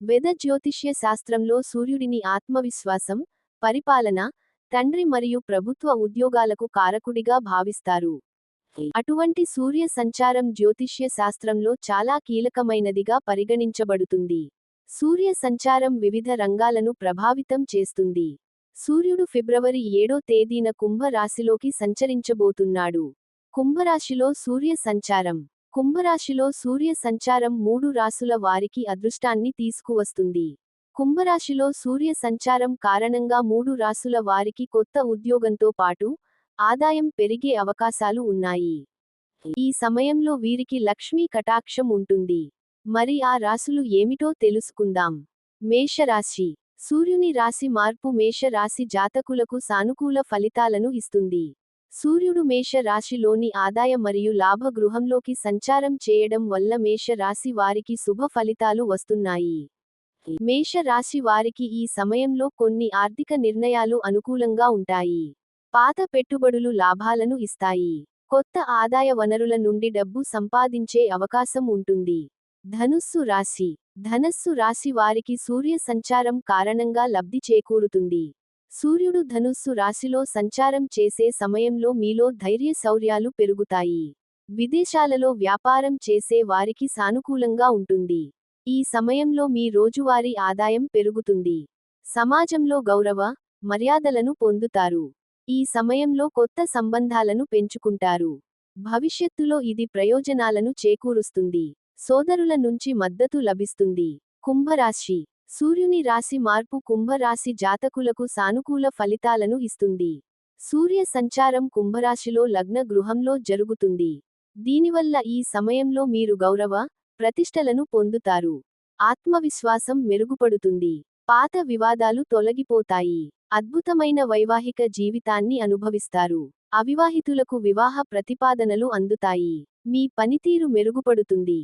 వేద జ్యోతిష్య శాస్త్రంలో సూర్యుడిని ఆత్మవిశ్వాసం పరిపాలన తండ్రి మరియు ప్రభుత్వ ఉద్యోగాలకు కారకుడిగా భావిస్తారు. అటువంటి సూర్య సంచారం జ్యోతిష్య శాస్త్రంలో చాలా కీలకమైనదిగా పరిగణించబడుతుంది. సూర్య సంచారం వివిధ రంగాలను ప్రభావితం చేస్తుంది. సూర్యుడు ఫిబ్రవరి ఏడో తేదీన కుంభ రాశిలోకి సంచరించబోతున్నాడు. కుంభరాశిలో సూర్య సంచారం కుంభరాశిలో సూర్య సంచారం మూడు రాసుల వారికి అదృష్టాన్ని తీసుకువస్తుంది. కుంభరాశిలో సూర్య సంచారం కారణంగా మూడు రాసుల వారికి కొత్త ఉద్యోగంతో పాటు ఆదాయం పెరిగే అవకాశాలు ఉన్నాయి. ఈ సమయంలో వీరికి లక్ష్మీ కటాక్షం ఉంటుంది. మరి ఆ రాసులు ఏమిటో తెలుసుకుందాం. మేషరాశి. సూర్యుని రాశి మార్పు మేషరాశి జాతకులకు సానుకూల ఫలితాలను ఇస్తుంది. సూర్యుడు మేష రాశిలోని ఆదాయ మరియు లాభ గృహంలోకి సంచారం చేయడం వల్ల మేష రాశి వారికి శుభ ఫలితాలు వస్తున్నాయి. మేష రాశి వారికి ఈ సమయంలో కొన్ని ఆర్థిక నిర్ణయాలు అనుకూలంగా ఉంటాయి. పాత పెట్టుబడులు లాభాలను ఇస్తాయి. కొత్త ఆదాయ వనరుల నుండి డబ్బు సంపాదించే అవకాశం ఉంటుంది. ధనుస్సు రాశి. ధనస్సు రాశి వారికి సూర్య సంచారం కారణంగా లబ్ధి చేకూరుతుంది. సూర్యుడు ధనుస్సు రాశిలో సంచారం చేసే సమయంలో మీలో ధైర్య శౌర్యాలు పెరుగుతాయి. విదేశాలలో వ్యాపారం చేసే వారికి సానుకూలంగా ఉంటుంది. ఈ సమయంలో మీ రోజువారీ ఆదాయం పెరుగుతుంది. సమాజంలో గౌరవ మర్యాదలను పొందుతారు. ఈ సమయంలో కొత్త సంబంధాలను పెంచుకుంటారు. భవిష్యత్తులో ఇది ప్రయోజనాలను చేకూరుస్తుంది. సోదరుల నుంచి మద్దతు లభిస్తుంది. కుంభరాశి సూర్యుని రాశి మార్పు కుంభరాశి జాతకులకు సానుకూల ఫలితాలను ఇస్తుంది. సూర్య సంచారం కుంభరాశిలో లగ్న గృహంలో జరుగుతుంది. దీనివల్ల ఈ సమయంలో మీరు గౌరవ ప్రతిష్టలను పొందుతారు. ఆత్మవిశ్వాసం మెరుగుపడుతుంది. పాత వివాదాలు తొలగిపోతాయి. అద్భుతమైన వైవాహిక జీవితాన్ని అనుభవిస్తారు. అవివాహితులకు వివాహ ప్రతిపాదనలు అందుతాయి. మీ పనితీరు మెరుగుపడుతుంది.